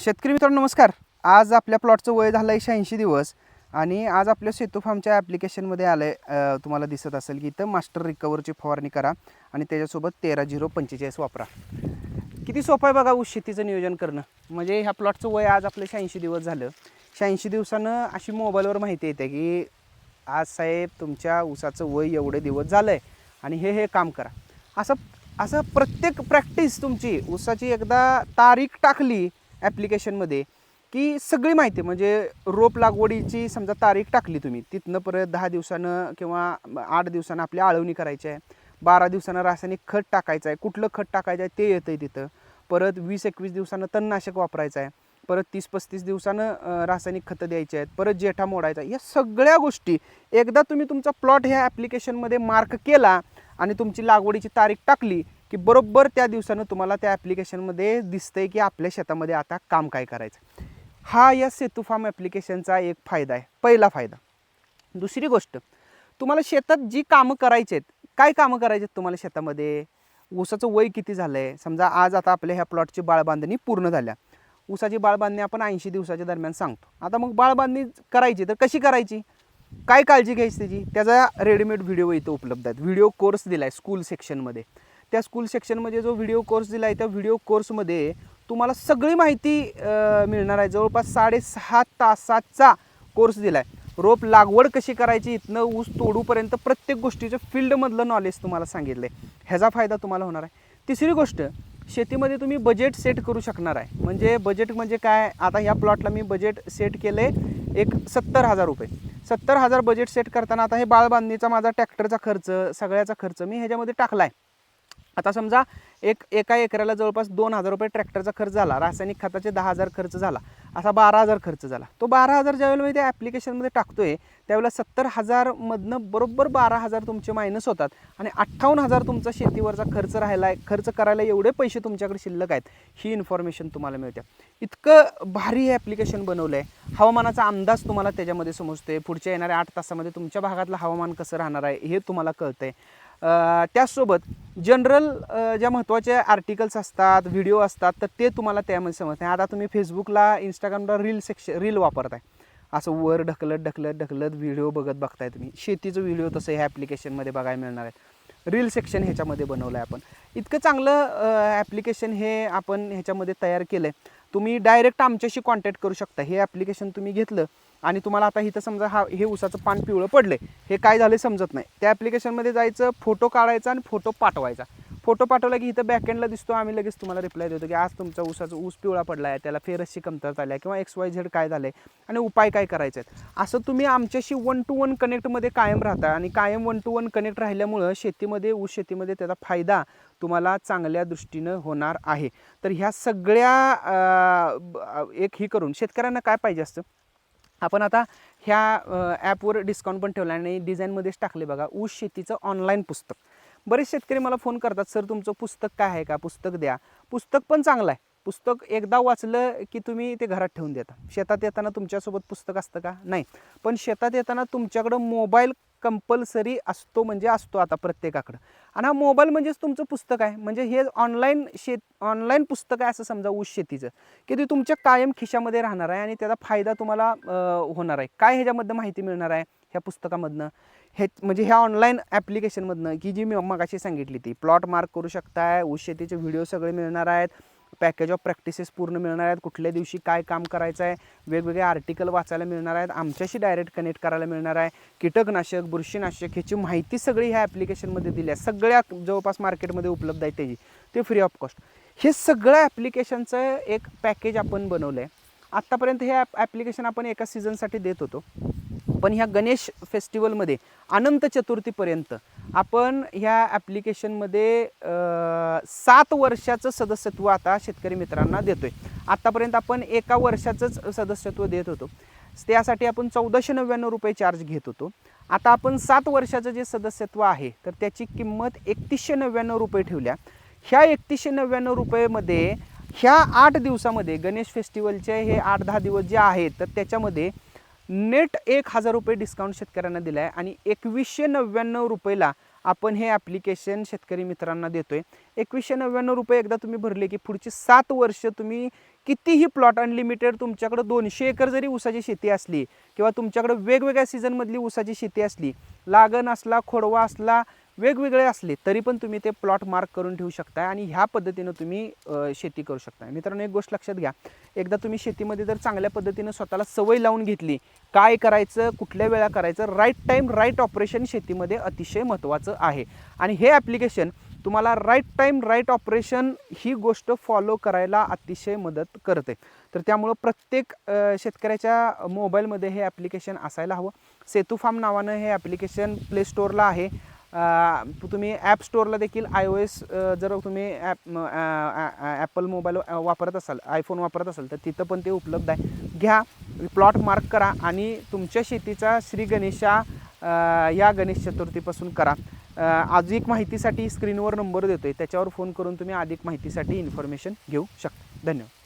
शेतकरी मित्रांनो नमस्कार. आज आपल्या प्लॉटचं वय झालं आहे शहाऐंशी दिवस आणि आज आपल्या सेतू फार्मच्या ॲप्लिकेशनमध्ये आलं आहे तुम्हाला दिसत असेल की इथं मास्टर रिकवरची फवारणी करा आणि त्याच्यासोबत तेरा झिरो पंचेचाळीस वापरा. किती सोपं आहे बघा ऊस शेतीचं नियोजन करणं. म्हणजे ह्या प्लॉटचं वय आज आपलं शहाऐंशी दिवस झालं. शहाऐंशी दिवसानं अशी मोबाईलवर माहिती येते की आज साहेब तुमच्या ऊसाचं वय एवढे दिवस झालं आहे आणि हे हे काम करा. असं असं प्रत्येक प्रॅक्टिस तुमची ऊसाची एकदा तारीख टाकली ॲप्लिकेशनमध्ये की सगळी माहिती म्हणजे रोप लागवडीची समजा तारीख टाकली तुम्ही तिथनं परत दहा दिवसानं किंवा आठ दिवसानं आपली आळवणी करायची आहे बारा दिवसानं रासायनिक खत टाकायचं आहे कुठलं खत टाकायचं आहे ते येतं आहे तिथं परत वीस एकवीस दिवसानं तणनाशक वापरायचं आहे परत तीस पस्तीस दिवसानं रासायनिक खतं द्यायची आहेत परत जेठा मोडायचा या सगळ्या गोष्टी एकदा तुम्ही तुमचा प्लॉट ह्या ॲप्लिकेशनमध्ये मार्क केला आणि तुमची लागवडीची तारीख टाकली की बरोबर त्या दिवसानं तुम्हाला त्या ॲप्लिकेशनमध्ये दिसतंय की आपल्या शेतामध्ये आता काम काय करायचं. हा या सेतू फार्म ॲप्लिकेशनचा एक फायदा आहे. पहिला फायदा. दुसरी गोष्ट तुम्हाला शेतात जी कामं करायची आहेत काय कामं करायची आहेत तुम्हाला शेतामध्ये? ऊसाचं वय किती झालं आहे समजा आज आता आपल्या ह्या प्लॉटची बाळबांधणी पूर्ण झाल्या. ऊसाची बाळबांधणी आपण ऐंशी दिवसाच्या दरम्यान सांगतो. आता मग बाळबांधणी करायची तर कशी करायची? काय काळजी घ्यायची त्याची? त्याचा रेडीमेड व्हिडिओ इथं उपलब्ध आहेत. व्हिडिओ कोर्स दिला आहे स्कूल सेक्शनमध्ये त्या स्कूल सेक्शनमध्ये जो व्हिडिओ कोर्स दिला आहे त्या व्हिडिओ कोर्समध्ये तुम्हाला सगळी माहिती मिळणार आहे. जवळपास साडेसहा तासाचा कोर्स दिला आहे रोप लागवड कशी करायची इथनं ऊस तोडूपर्यंत प्रत्येक गोष्टीचं फील्डमधलं नॉलेज तुम्हाला सांगितलं आहे ह्याचा फायदा तुम्हाला होणार आहे. तिसरी गोष्ट शेतीमध्ये तुम्ही बजेट सेट करू शकणार आहे. म्हणजे बजेट म्हणजे काय? आता ह्या प्लॉटला मी बजेट सेट केलं आहे एक सत्तर हजार रुपये. सत्तर हजार बजेट सेट करताना आता हे बाळबांधणीचा माझा ट्रॅक्टरचा खर्च सगळ्याचा खर्च मी ह्याच्यामध्ये टाकला आहे आता समजा एक एका एकराला जवळपास दोन हजार रुपये ट्रॅक्टरचा खर्च झाला रासायनिक खताचे दहा हजार खर्च झाला असा बारा हजार खर्च झाला. तो बारा हजार ज्यावेळेला मी त्या ॲप्लिकेशनमध्ये टाकतोय त्यावेळेला सत्तर हजारमधनं बरोबर बारा हजार तुमचे मायनस होतात आणि अठ्ठावन्न हजार तुमचा शेतीवरचा खर्च राहिला आहे खर्च करायला एवढे पैसे तुमच्याकडे शिल्लक आहेत ही इन्फॉर्मेशन तुम्हाला मिळते. इतकं भारी हे ॲप्लिकेशन बनवलं आहे हवामानाचा अंदाज तुम्हाला त्याच्यामध्ये समजतोय. पुढच्या येणाऱ्या आठ तासामध्ये तुमच्या भागातलं हवामान कसं राहणार आहे हे तुम्हाला कळतं आहे त्याचसोबत जनरल ज्या महत्त्वाच्या आर्टिकल्स असतात व्हिडिओ असतात तर ते तुम्हाला त्यामध्ये समजते. आता तुम्ही फेसबुकला इंस्टाग्रामला रील सेक्श रील वापरताय. असं वर ढकलत ढकलत ढकलत व्हिडिओ बघत बघताय तुम्ही. शेतीचं व्हिडिओ तसं ह्या ॲप्लिकेशनमध्ये बघायला मिळणार आहे. रील सेक्शन ह्याच्यामध्ये बनवलं आहे आपण. इतकं चांगलं ॲप्लिकेशन हे आपण ह्याच्यामध्ये तयार केलं आहे तुम्ही डायरेक्ट आमच्याशी कॉन्टॅक्ट करू शकता. हे ॲप्लिकेशन तुम्ही घेतलं आणि तुम्हाला आता इथं समजा हा हे उसाचं पान पिवळं पडलं हे काय झालं समजत नाही. त्या ॲप्लिकेशनमध्ये जायचं फोटो काढायचा आणि फोटो पाठवायचा. फोटो पाठवला की इथं बॅकएंडला दिसतो आम्ही लगेच तुम्हाला रिप्लाय देतो की आज तुमचा ऊसाचा ऊस पिवळा पडला आहे त्याला फेरसची कमतरता आली आहे किंवा एक्स वाय झेड काय झालं आहे आणि उपाय काय करायचे आहेत असं तुम्ही आमच्याशी वन टू वन कनेक्टमध्ये कायम राहता आणि कायम वन टू वन कनेक्ट राहिल्यामुळं शेतीमध्ये ऊस शेतीमध्ये त्याचा फायदा तुम्हाला चांगल्या दृष्टीनं होणार आहे. तर ह्या सगळ्या ब- एक ही करून शेतकऱ्यांना काय पाहिजे असतं? आपण आता ह्या ॲपवर डिस्काउंट पण ठेवला आणि डिझाईनमध्येच टाकले बघा. ऊस शेतीचं ऑनलाईन पुस्तक. बरेच शेतकरी मला फोन करतात सर तुमचं पुस्तक काय आहे का? पुस्तक द्या. पुस्तक पण चांगलं आहे. पुस्तक एकदा वाचलं की तुम्ही ते घरात ठेवून देता. शेतात येताना तुमच्यासोबत पुस्तक असतं का? नाही. पण शेतात येताना तुमच्याकडं मोबाईल कंपल्सरी असतो म्हणजे असतो आता प्रत्येकाकडं. आणि हा मोबाईल म्हणजेच तुमचं पुस्तक आहे. म्हणजे हे ऑनलाईन शेत ऑनलाईन पुस्तक आहे असं समजा ऊस शेतीचं. की ते तुमच्या कायम खिशामध्ये राहणार आहे आणि त्याचा फायदा तुम्हाला होणार आहे. काय ह्याच्यामधनं माहिती मिळणार आहे? ह्या पुस्तकामधनं. हे म्हणजे ह्या ऑनलाईन ॲप्लिकेशनमधनं की जी मी मगाशी सांगितली ती. प्लॉट मार्क करू शकताय ऊस शेतीचे व्हिडिओ सगळे मिळणार आहेत. पॅकेज ऑफ प्रॅक्टिसेस पूर्ण मिळणार आहेत. कुठल्या दिवशी काय काम करायचं आहे वेगवेगळे आर्टिकल वाचायला मिळणार आहेत. आमच्याशी डायरेक्ट कनेक्ट करायला मिळणार आहे. कीटकनाशक बुरशीनाशक ह्याची माहिती सगळी ह्या ॲप्लिकेशनमध्ये दिली आहे. सगळ्या जवळपास मार्केटमध्ये उपलब्ध आहे त्याची. ते फ्री ऑफ कॉस्ट हे सगळं ॲप्लिकेशनचं एक पॅकेज आपण बनवलं आहे आत्तापर्यंत हे ॲप ॲप्लिकेशन आपण एका सीझनसाठी देत होतो. पण ह्या गणेश फेस्टिवलमध्ये अनंत चतुर्थीपर्यंत आपण ह्या ॲप्लिकेशनमध्ये सात वर्षाचं सदस्यत्व आता शेतकरी मित्रांना देतो आहे आत्तापर्यंत आपण एका वर्षाचंच सदस्यत्व देत होतो. त्यासाठी आपण चौदाशे नव्याण्णव रुपये चार्ज घेत होतो. आता आपण सात वर्षाचं जे सदस्यत्व आहे तर त्याची किंमत एकतीसशे नव्याण्णव रुपये ठेवल्या. ह्या एकतीसशे नव्याण्णव रुपयेमध्ये ह्या आठ दिवसामध्ये गणेश फेस्टिवलचे हे आठ दहा दिवस जे आहेत तर त्याच्यामध्ये नेट एक हजार रुपये डिस्काउंट शेतकऱ्यांना दिला आहे आणि एकवीसशे नव्याण्णव रुपयेला आपण हे ॲप्लिकेशन शेतकरी मित्रांना देतो आहे एकवीसशे नव्याण्णव रुपये एकदा तुम्ही भरले की पुढची सात वर्ष तुम्ही कितीही प्लॉट अनलिमिटेड तुमच्याकडं दोनशे एकर जरी ऊसाची शेती असली किंवा तुमच्याकडं वेगवेगळ्या सीझनमधली ऊसाची शेती असली लागण असला खोडवा असला वेगवेगळे असले तरी पण तुम्ही ते प्लॉट मार्क करून ठेवू शकताय आणि ह्या पद्धतीनं तुम्ही शेती करू शकताय. मित्रांनो एक गोष्ट लक्षात घ्या. एकदा तुम्ही शेतीमध्ये जर चांगल्या पद्धतीनं स्वतःला सवय लावून घेतली काय करायचं कुठल्या वेळा करायचं राईट टाईम राईट ऑपरेशन शेतीमध्ये अतिशय महत्त्वाचं आहे. आणि हे ॲप्लिकेशन तुम्हाला राईट टाईम राईट ऑपरेशन ही गोष्ट फॉलो करायला अतिशय मदत करते. तर त्यामुळं प्रत्येक शेतकऱ्याच्या मोबाईलमध्ये हे ॲप्लिकेशन असायला हवं. सेतू फार्म नावानं हे ॲप्लिकेशन प्ले स्टोअरला आहे. तुम्ही ॲप स्टोअरला देखील आय ओ एस जर तुम्ही ॲप ॲपल मोबाईल वापरत असाल आयफोन वापरत असाल तर तिथं पण ते उपलब्ध आहे. घ्या प्लॉट मार्क करा आणि तुमच्या शेतीचा श्री गणेशा या गणेश चतुर्थीपासून करा. अधिक माहितीसाठी स्क्रीनवर नंबर देतो आहे त्याच्यावर फोन करून तुम्ही अधिक माहितीसाठी इन्फॉर्मेशन घेऊ शकता. धन्यवाद.